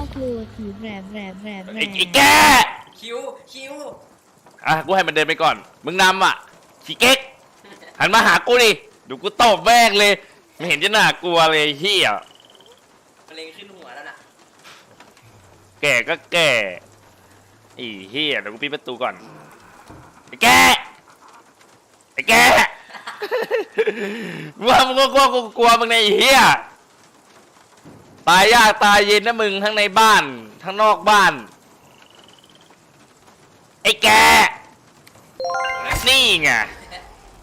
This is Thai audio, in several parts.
ากลัวผีแหรบแหรบแหรบแหรไอ้บไอ้แกคิวคิวอะกูให้มันเดินไปก่อน มึงนำอะขี้เก๊กหันมาหากูดิเดูกูตบแม่งเลย ไม่เห็นจะน่ากลัวเลยไอ้เฮียมะเร็งขึ้นหัวแล้วน่ะแก่ก็แก่ไอ้เฮียเดี๋ยวกูปิดประตูก่อนไอ้แกไอ้แกว่ามึงก็กลัวกูกลัวมึงในยไอ้เฮีย ตายยากตายเย็นนะมึงทั้งในบ้านทั้งนอกบ้าน ไอ้แก นี่ไง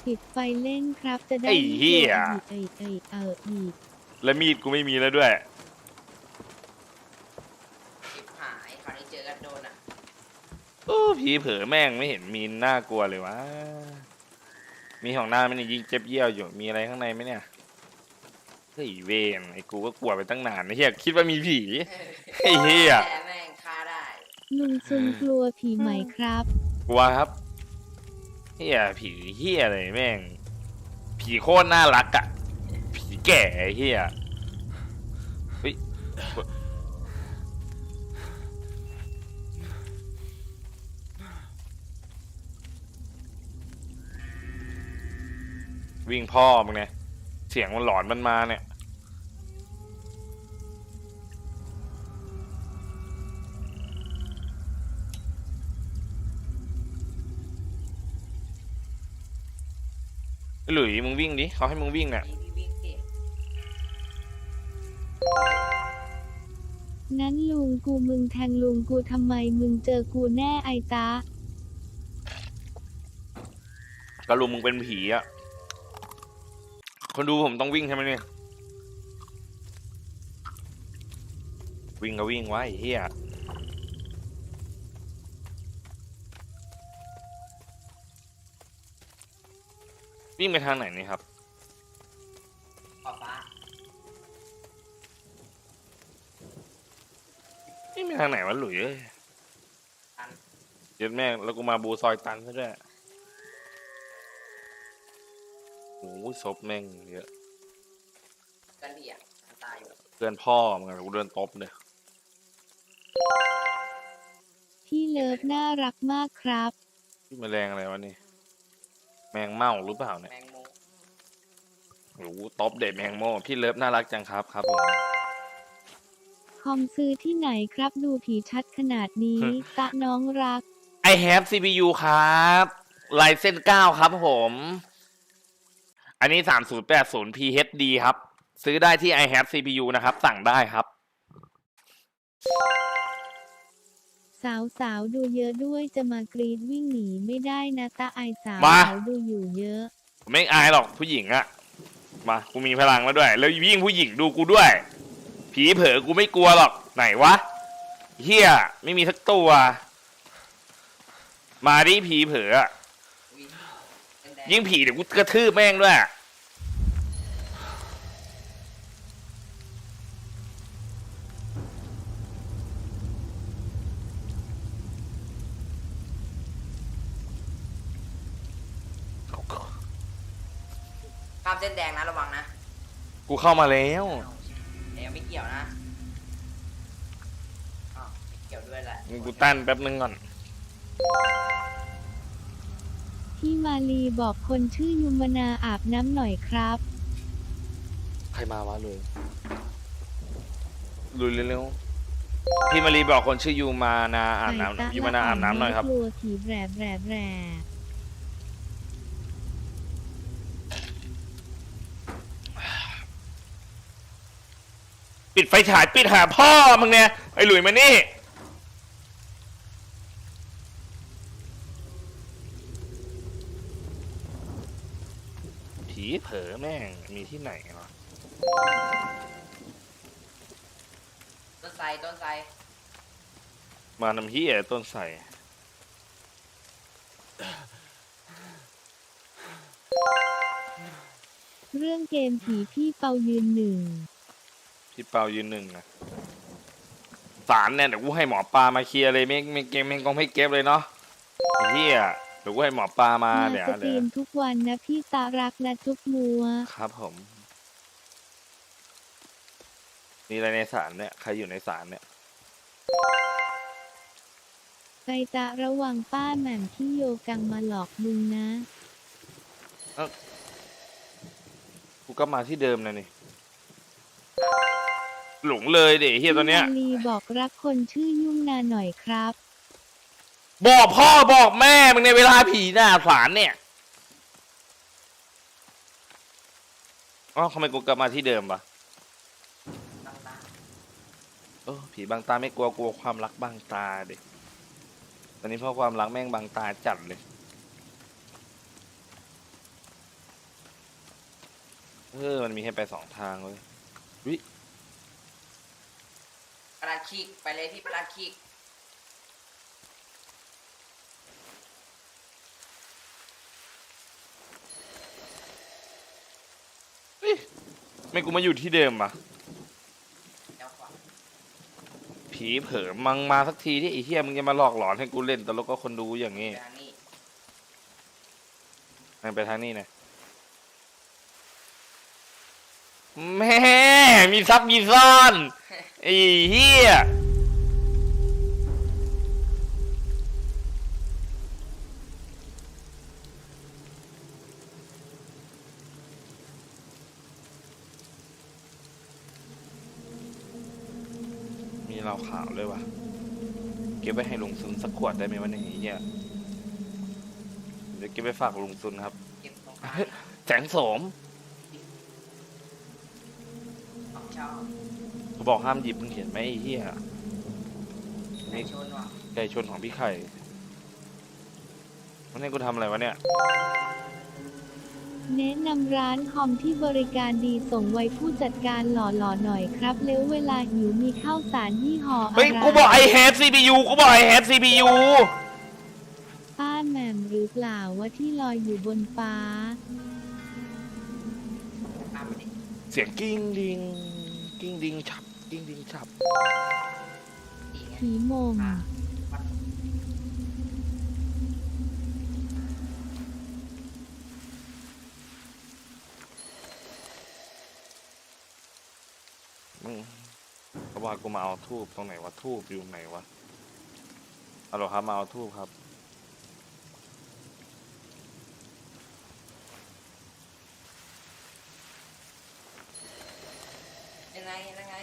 ปิดไฟเล่นครับจะได้ไอ้เหี้ย ไอ้ไอ้เอออีกแล้วมีดกูไม่มีแล้วด้วย ชิบหายคราวนี้เจอกันโดนอะ โอ้ผีเผลอแม่งไม่เห็นมีน่ากลัวเลยวะ มีของหน้าไหมันยิงเจ็บเยี่ยวอยู่ มีอะไรข้างในไหมเนี่ย เฮ้ยเวนไอ้กูก็กลัวไปตั้งนานไอ้เฮียคิดว่ามีผีไอ้เหี้ยแต่แม่งฆ่าได้ ลุงซุนกลัวผีไหมครับ กลัวครับเฮียผีเฮียอะไรแม่ง ผีโคตรน่ารักอะผีแก่ไอ้เฮียเฮ้ยวิ่งพ่อมึงเนี่ยเสียงมันหลอนมันมาเนี่ย หลุยมึงวิ่งดิเขาให้มึงวิ่งเนี่ยนี่พี่วิ่งเก่งนั้นลุงกูมึงแทงลุงกูทำไมมึงเจอกูแน่ไอตากระลุมมึงเป็นผีอะ คนดูผมต้องวิ่งใช่ไหมเนี่ย วิ่งก็วิ่งไวะไอ้เฮียวิ่งไปทางไหนนี่ครับขอบฟ้าวิ่งไปทางไหนวะหลุยเอ้ยตัน เย็ดแม่งแล้วกูมาบูซอยตันซะด้วย โอ้ยศพแม่งเยอะกันเดียตายอยู่เพื่อนพ่อมึงอะกูเดินตบเลยพี่เลิฟน่ารักมากครับ ที่แมลงอะไรวะนี่ แมงเม่าหรือเปล่าเนี่ยแมงมุมโอ้โหตบเด็ดแมงโม่พี่เลิฟน่ารักจังครับครับผม คอมซื้อที่ไหนครับดูผีชัดขนาดนี้ตะน้องรัก I have CPU ครับไลเซน9ครับผม อันนี้ 3080 PHD ครับ ซื้อได้ที่ I have CPU นะครับ สั่งได้ครับ สาวสาวๆดูเยอะด้วยจะมากรีดวิ่งหนีไม่ได้นะตาไอสาวมาเขาดูอยู่เยอะ ผมไม่อายหรอกผู้หญิงอะมา กูมีพลังแล้วด้วย แล้วยิ่งผู้หญิงดูกูด้วย ผีเผลอกูไม่กลัวหรอก ไหนวะเฮียไม่มีสักตัว มาดิผีเผลออะวิ่งแดงๆ ยิ่งผีเดี๋ยวกูกระทืบแม่งด้วยข้ามเส้นแดงนะระวังนะกูเข้ามาแล้วเดี๋ยวไม่เกี่ยวนะอ้าวไม่เกี่ยวด้วยแหละกูตั้นแป๊บนึงก่อน พี่มาลีบอกคนชื่อยุมนาอาบน้ำหน่อยครับ ใครมาวะเลยลุยเร็วๆพี่มารีบอกคนชื่อยูมานาอาบน้ำยูมานาอาบน้ำหน่อยครับ กลัวผีแหรบแหรบแหรบปิดไฟฉายปิดหาพ่อมึงเนี่ยไอ้หลุยมานี่ ผีเผลอแม่งมี ที่ไหนวะต้นไทรต้นไทรมานำพี่ต้นใส่ เรื่องเกมผีพี่เปายืนหนึ่ง พี่เปายืนหนึ่งนะสารเนี่ยเดี๋ยวกูให้หมอปลามาเคลียร์เลยไม่ไม่เกมไม่กองไม่เก็บเลยเนาะไอ้เฮีย เดี๋ยวกูให้หมอปลามามาเดี๋ยวสตเดี๋รียวมทุกวันนะพี่ตารักนะทุกมัว ครับผม มีอะไรในสารเนี่ย ใครอยู่ในสารเนี่ย ไปตะระวังป้าแหม่มที่โยกังมาหลอกลุงนะ กูก็มาที่เดิมนะนี่ หลงเลยเด็เฮียตัวเนี้ย พี่มาลีบอกรักคนชื่อยุ่งนาหน่อยครับ บอกพ่อบอกแม่มึงในเวลาผีหน้าศาลเนี่ยอ๋อทำไมกูกลับมาที่เดิมปะเออผีบางตาไม่กลัวกลัวความรักบางตาเด็กตอนนี้เพราะความรักแม่งบางตาจัดเลย เออมันมีให้ไปสองทางเลยวิปลาดขีกไปเลยพี่ปลาดขีก ไม่กูมาอยู่ที่เดิมปะผีเผลอมังมาสักทีที่ไอ้เฮียมึงจะมาหลอกหลอนให้กูเล่นตลกก็คนดูอย่างงี้ไปทางนี้มันไปทางนี้นะแม่มีซับมีซ่อนไอ้เฮีย มีเหล้าขาวด้วยวะเก็บไว้ให้ลุงซุนสักขวดได้ไหมวันนี้เหี้ยเดี๋ยวเก็บไปฝากลุงซุนครับเก็บตรงกลางแสงโสมของเช่าเขาบอกห้ามหยิบมึงเห็นไหมไอ้เหี้ยในชนว่ะไก่ชนของพี่ไข่วันนี้กูทำอะไรวะเนี่ย แนะนำร้านคอมที่บริการดีส่งไวผู้จัดการหล่อๆหน่อยครับ แล้วเวลาหิวมีข้าวสารยี่ห้ออะไรเฮ้ยกูบอกไอแฮป CPU กูบอกไอแฮป CPU ป้าแหม่มหรือเปล่าว่าที่ลอยอยู่บนฟ้าตามไปดิเสียงกิ้งดิงกิ้งดิงฉับกิ้งดิงฉับดีไงผีโมง เขาบอกให้กูมาเอาทูบตรงไหนวะทูบอยู่ไหนวะเอาหรอครับมาเอาทูบครับ ยังไงยังไง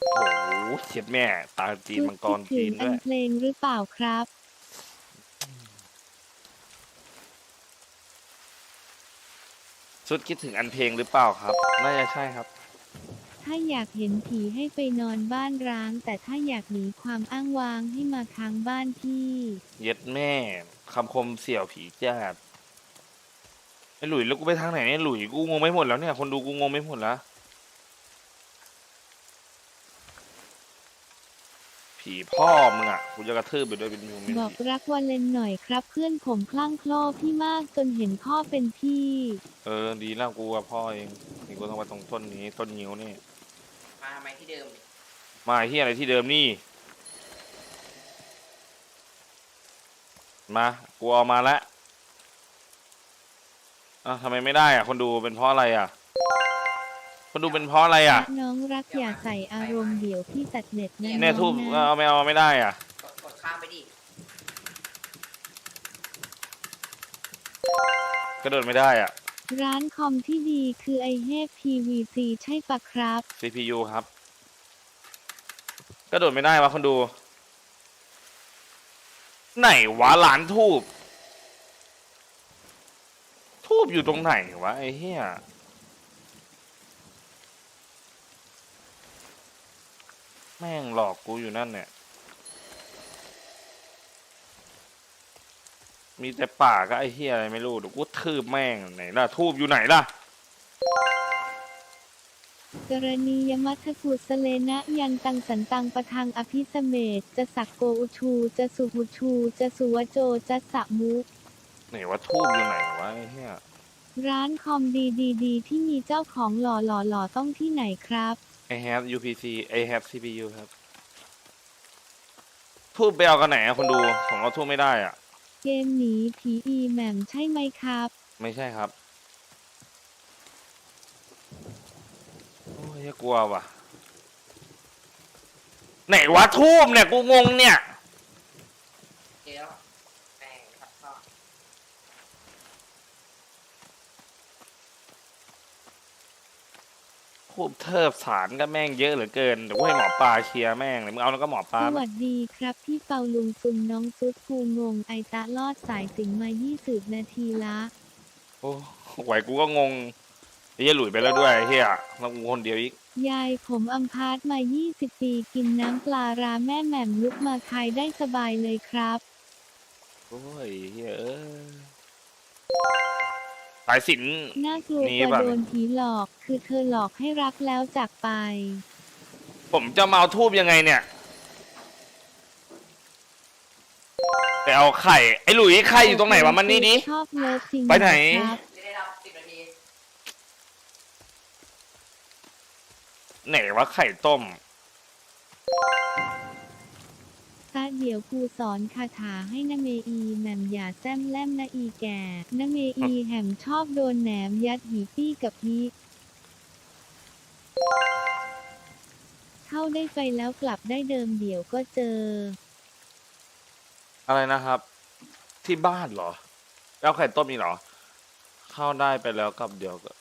โอ้โหเฉียดแม่ ตาจีนชุดมังกรคิดถึจีงนอัด้นวยเพลงหรือเปล่าครับชุดคิดถึงอันเพลงหรือเปล่าครับ น่าจะใช่ครับ ถ้าอยากเห็นผีให้ไปนอนบ้านร้าง แต่ถ้าอยากหนีความอ้างว้างให้มาค้างบ้านที่ เย็ดแม่คำคมเสี่ยวผีจ้าดไอ้หลุยแล้วกูไปทางไหนเนี่ยหลุยกูงงไม่หมดแล้วเนี่ย คนดูกูงงไม่หมดแล้วผีพ่อมึงอะกูจะกระทืบไปด้วยเป็นมูเป็นบอกผีรักวันเลนหน่อยครับ เพื่อนผมคลั่งโคลอพี่มากจนเห็นพ่อเป็นพี่ เออดีแล้วกูกับพ่อเองนี่กูต้องไปตรงต้นนี้ต้นนิ้วนี่ มาทำไมที่เดิมดิมาที่อะไรที่เดิมนี่ มา กูเอามาแล้วอะทำไมไม่ได้อะ คนดูเป็นเพราะอะไรอะ คนดูเป็นเพราะอะไรอะ น้องรักอย่าใส่อารมณ์เดี๋ยวพี่ตัดเน็ตนะเนี่ยทูบน้องนะเอาไม่เอาไม่ได้อะ กดกดข้ามไปดิกระโดดไม่ได้อะ ร้านคอมที่ดีคือไอเฮฟ PVC ใช่ปะครับ CPU ครับ กระโดดไม่ได้วะคนดู ไหนวะหลานทูบ ทูบอยู่ตรงไหนวะไอ้เหี้ยแม่งหลอกกูอยู่นั่นเนี่ย มีแต่ป่าก็ไอ้เหี้ยอะไรไม่รู้เดี๋ยวกูทืบแม่งไหนล่ะทูบอยู่ไหนล่ะ กรณียมัทกุสเลนะยังตังสันตังประทังอภิสเมตจะสักโกอุชูจะสุหุชูจะสุวโจจะสะมุ ไหนวะทูบอยู่ไหนวะไอ้เหี้ยร้านคอมดีดีดีที่มีเจ้าของหล่อหล่อหล่อต้องที่ไหนครับ I have UPC I have CPU ครับทูบไปเอากันไหนอะคนดูผมเอาทูบไม่ได้อะ เกมหนีผีอีแหม่มใช่ไหมครับ ไม่ใช่ครับ โอ้ยกลัวว่ะ ไหนวะทูบเนี่ย กูงงเนี่ย เจอแล้วแม่งขัดข้อ ทูบเทิบสารก็แม่งเยอะเหลือเกินเดี๋ยวกูให้หมอปลาเคลียร์แม่งเลยมึงเอาแล้วก็หมอปสลาวัสดีครับ พี่เปาลุงซุนน้องซุดกูงงไอตะลอดสายสิงมา20นาทีละ โอ้ไหวกูก็งงไอ้เหี้ยหลุยไปแล้วด้วยไอ้เฮียแล้วกูคนเดียวอีก ยายผมอัมพาร์ตมา 20 ปีกินน้ำปลาราแม่แหม่มลุกมาขายได้สบายเลยครับ โอ้ยเฮียเอ้ย สายสิน น่ากลัวนี่กว่าป่ะโดนผีหลอก คือเธอหลอกให้รักแล้วจากไป ผมจะมาเอาทูบยังไงเนี่ยไปเอาไข่ ไอ้หลุยไข่อยู่ตรงไหนวะมันนี่ดิชอบเลิฟจริงไปไหนครับจะได้รับสิบนาทีไหนวะไข่ต้ม ตาเดี๋ยวครูสอนคาถาให้นะเมอีแหม่มอย่าแซมแลมนะอีแก่นะเมอีแหมชอบโดนแหนมยัดหีปี้กับพีเข้าได้ไปแล้วกลับได้เดิมเดี๋ยวก็เจอ อะไรนะครับ ที่บ้านเหรอไปเอาไข่ต้มอีกเหรอ เข้าได้ไปแล้วกลับเดี๋ยวก็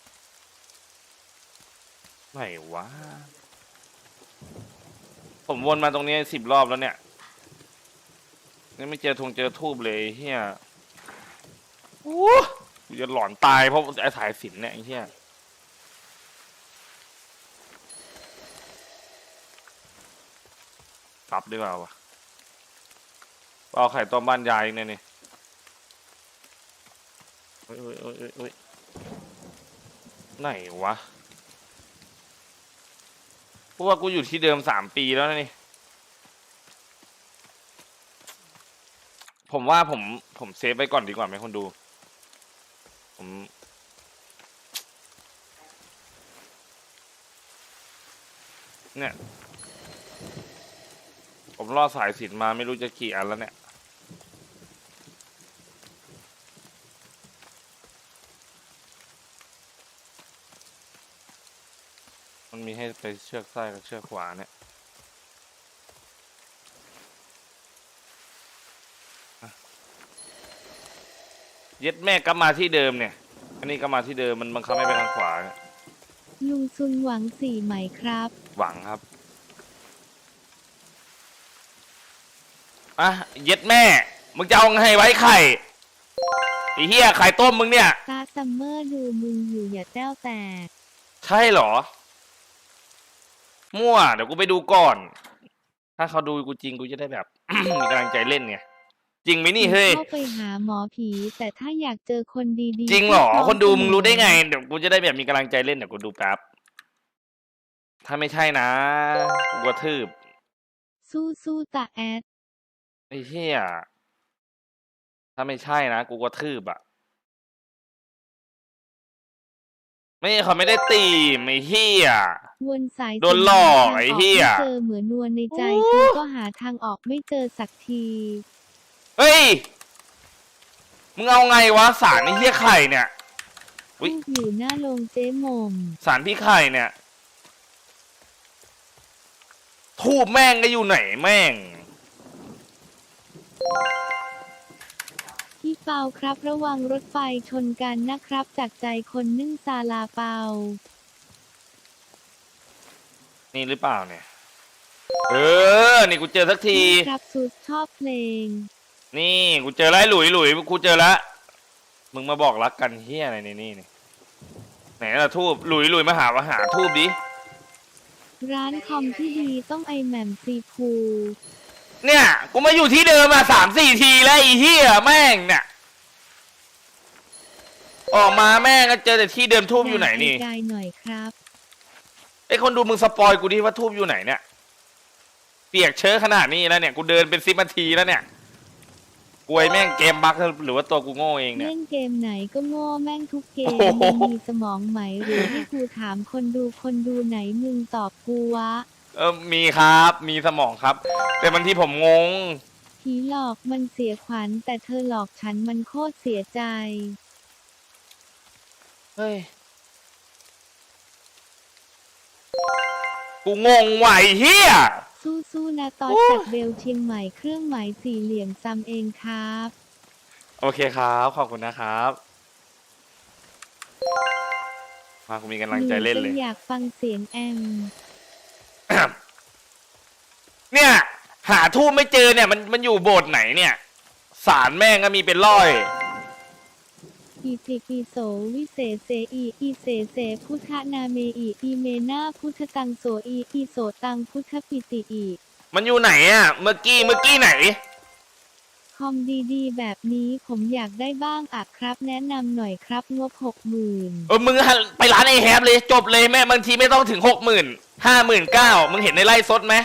ไหนวะผมวนมาตรงนี้สิบรอบแล้วเนี่ย ยังไม่เจอทงเจอทูบเลยเฮียโอ้กูจะหลอนตายเพราะไอ้สายสินเนี่ยไอ้เฮียกลับดีกว่าวะเอาไข่ต้มบ้านยายอีกเนี่ยนี่เฮ้ยเฮ้ยเฮ้ยเฮ้ยเฮ้ยไหนวะเพราะว่ากูอยู่ที่เดิมสามปีแล้วนะนี่ ผมว่าผมผมเซฟไว้ก่อนดีกว่าไหมคนดู ผม เนี่ย ผมรอสายสินมาไม่รู้จะกี่อันแล้วเนี่ย มันมีให้ไปเชือกซ้ายกับเชือกขวาเนี่ย ย็ดแม่กลับมาที่เดิมเนี่ย อันนี้ก็มาที่เดิมมันบังคับให้ไปทางขวาเนี่ยลุงซุนหวังสี่ไหมครับ หวังครับ อะเย็ดแม่ มึงจะเอาไงไว้ไข่ไอ้เหี้ยไข่ต้มมึงเนี่ย ตาซัมเมอร์ดูมึงอยู่อย่าแต้วแตก ใช่เหรอ มั่ว เดี๋ยวกูไปดูก่อน ถ้าเขาดูกูจริงกูจะได้แบบ มีกำลังใจเล่นไง จริงไหมนี่เฮ้ย เข้าไปหาหมอผี แต่ถ้าอยากเจอคนดีๆจริงเหรอที่พมคนดูเสมอมึงรู้ได้ไง เดี๋ยวกูจะได้แบบมีกำลังใจเล่นเดี๋ยวกูดูแป๊บ ถ้าไม่ใช่นะกูกระทืบสู้สู้ๆตาแอดไอ้เหี้ยถ้าไม่ใช่นะกูกระทืบอะไม่เขาไม่ได้ตีมไอ้เหี้ย วนสายโดนหลอกทางไอ้เหี้ยไม่เจอเหมือนนวลในใจโอ้คือก็หาทางออกไม่เจอสักที เฮ้ย มึงเอาไงวะสารไอ้เหี้ยไข่เนี่ย อุ๊ยลูกอยู่หน้าโรงเจ๊หมมสารพี่ไข่เนี่ย ทูบแม่งก็อยู่ไหนแม่ง พี่เปาครับระวังรถไฟชนกันนะครับ จากใจคนนึ่งซาลาเปา นี่หรือเปล่าเนี่ย เออ นี่กูเจอสักทีครับสุดชอบเพลง นี่กูเจอแล้วไอ้หลุยหลุยกูเจอแล้วมึงมาบอกรักกันเฮียอะไรในนี่นี่ไหนล่ะทูบหลุยหลุยมาหามาหาทูบดิร้านคอมที่ดีต้องไอแหม่มซีพูเนี่ยกูมาอยู่ที่เดิมมาสามสี่ทีแล้วไอ้เฮียแม่งเนี่ยออกมาแม่งก็เจอแต่ที่เดิมทูบอยู่ไหนนี่ไกลๆหน่อยครับไอ้คนดูมึงสปอยกูดิว่าทูบอยู่ไหนเนี่ยเปียกเชื้อะขนาดนี้แล้วเนี่ยกูเดินเป็นสิบนาทีแล้วเนี่ย กวยแม่งเกมบั๊กหรือว่าตัวกูโง่เองเนี่ย เล่นเกมไหนก็โง่แม่งทุกเกมโอ้โห มึงมีสมองไหมหรือให้กูถามคนดูคนดูไหนมึงตอบกูวะ เออมีครับมีสมองครับ แต่บางทีผมงง ผีหลอกมันเสียขวัญแต่เธอหลอกฉันมันโคตรเสียใจ เฮ้ย กูงงไหวะไอ้เฮีย สสู้ๆนะตอนโอ้จากเบลเชียงใหม่เครื่องหมายสี่เหลี่ยมซ้ำเองครับ โอเคครับ ขอบคุณนะครับมาคุณมีกำลังใจเล่นหเลยจอยากฟังเสียงแอม เนี่ย หาทูบไม่เจอเนี่ย มันมันอยู่โบสถ์ไหนเนี่ย สารแม่งก็มีเป็นร้อย อีติปิโสวิเศษเสอีอีเสเสพุทธนาเมอีอีเมนาพุทธตังโสอีอีโสตังพุทธปิติอีมันอยู่ไหนอะ เมื่อกี้เมื่อกี้ไหน คอมดีๆ แบบนี้ผมอยากได้บ้างอะครับ แนะนำหน่อยครับงบหกหมื่นเออมึงหันไปร้านไอแฮปเลยจบเลยแม่บางทีไม่ต้องถึงหกหมื่นห้าหมื่นเก้ามึงเห็นในไล่สดไหม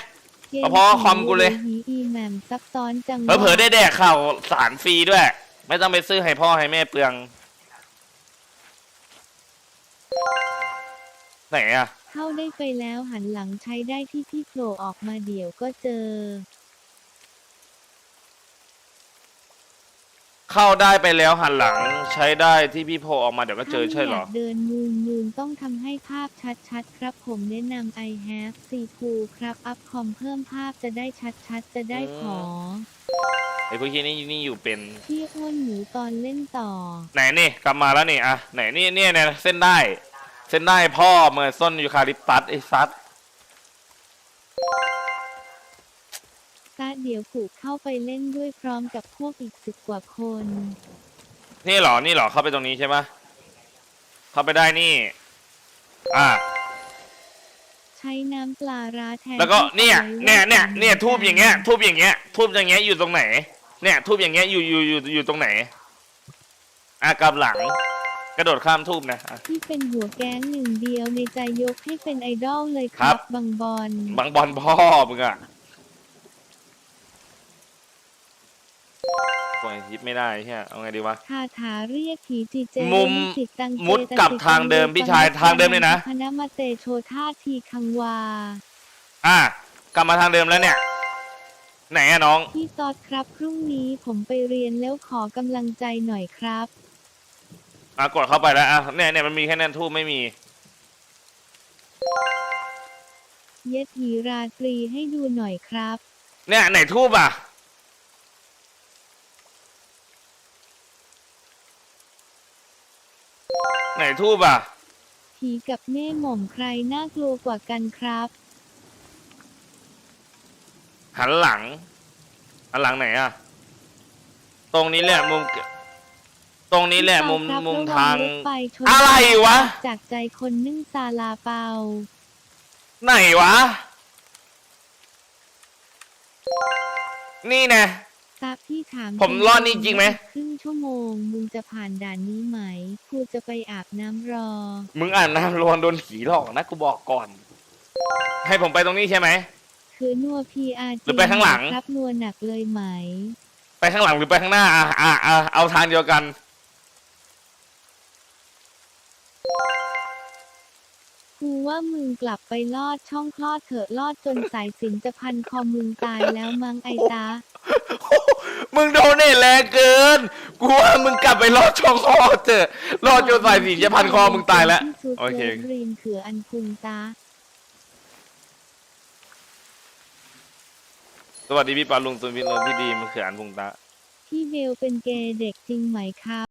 พอๆคอมกูเลยฮีอีแหมมซับซ้อนจังเผลอๆได้แดกข่าวสารฟรีด้วย ไม่ต้องไปซื้อให้พ่อให้แม่เปลือง ไหนอะเข้าได้ไปแล้วหันหลังใช้ได้ที่พี่โผล่ออกมาเดี๋ยวก็เจอ เข้าได้ไปแล้วหันหลังใช้ได้ที่พี่โพออกมาเดี๋ยวก็เจอใช่เหรอ ถ้าไม่ยากเดินมูนมูนต้องทำให้ภาพชัดๆ ครับผมแนะนำ i have c 2ครับอัพคอมเพิ่มภาพจะได้ชัดๆ จะได้ขอ ไอ้พวกที่นี่นี่อยู่เป็น พี่อ้วนหมูตอนเล่นต่อ ไหนนี่กลับมาแล้วนี่อะไหนนี่เนี่ยเนี่ยเส้นได้ เส้นได้พ่อเมื่อส้นยูคาลิปตัสไอ้ซัดตาเดี๋ยวผูกเข้าไปเล่นด้วยพร้อมกับพวกอีกสิบกว่าคน นี่เหรอ นี่เหรอ เข้าไปตรงนี้ใช่ไหมเข้าไปได้นี่ อะใช้น้ำปลาร้าแทนแล้วก็ที่เนี่ยจะไว้เนี่ย เนี่ยไว้เนี่ยทำทูบอย่างเงี้ย ทูบอย่างเงี้ย ทูบอย่างเงี้ยอยู่ตรงไหน เนี่ย ทูบอย่างเงี้ยอยู่อยู่อยู่อยู่ตรงไหน อะกลับหลัง กระโดดข้ามทูบนะอะ ที่เป็นหัวแก๊งหนึ่งเดียวในใจยกให้เป็นไอดอลเลยคครัรับ บ บังบอลบังบอลพ่อมึงอะปล่อยทิปไม่ได้ใช่ไหมเอาไงดีวะ คาถาเรียกผีจีเจมุมสิตังเจมุดกลับทางเดิมพี่ชายทางเดิมเลยนะ พนมาเตโชธาทีคังวา อะ กลับมาทางเดิมแล้วเนี่ย ไหนอะน้อง พี่ตอดครับพรุ่งนี้ผมไปเรียนแล้วขอกำลังใจหน่อยครับ อะกดเข้าไปแล้วอะเนี่ยเนี่ยมันมีแค่นั้นทูบไม่มี เย็ดหีราตรีให้ดูหน่อยครับ เนี่ยไหนทูบอะ ไหนทูบอะ ผีกับแม่หม่อมใครน่ากลัวกว่ากันครับ หันหลังหันหลังไหนอะ ตรงนี้แหละมุม ตรงนี้แหละมุมพี่ตอดครับมุมระวัทางรถไฟชนอะไรวะ จากใจคนนึ่งซาลาเปา ไหนวะ นี่นะตาพี่ถามผมรอดนี่จริงไหมครึ่งชั่วโมง มึงจะผ่านด่านนี้ไหมกูจะไปอาบน้ำรอ มึงอ่านน้ำรวนโดนผีหลอกนะกูบอกก่อน ให้ผมไปตรงนี้ใช่ไหมคือนัวพีอาร์หรือไปข้างหลังครับนัวหนักเลยไหม ไปข้างหลังหรือไปข้างหน้าอะอะอะเอาทางเดียวกัน กูว่ามึงกลับไปลอดช่องคลอดเถอะลอดจนสายสินจะพันคอมึงตายแล้วมั้งไอตา มึงโดนเนี่ยแรงเกิน กูว่ามึงกลับไปรอดช่องคอเถอะรอดจนสายสีจะพันคอมึงตายแล้วที่สุดโอเคลิฟรีนเขืออันพุงตา สวัสดีพี่ปาลุงสุนพินลพี่ดีมันคืออันพุงตา พี่เบลเป็นเกย์เด็กจริงไหมครับ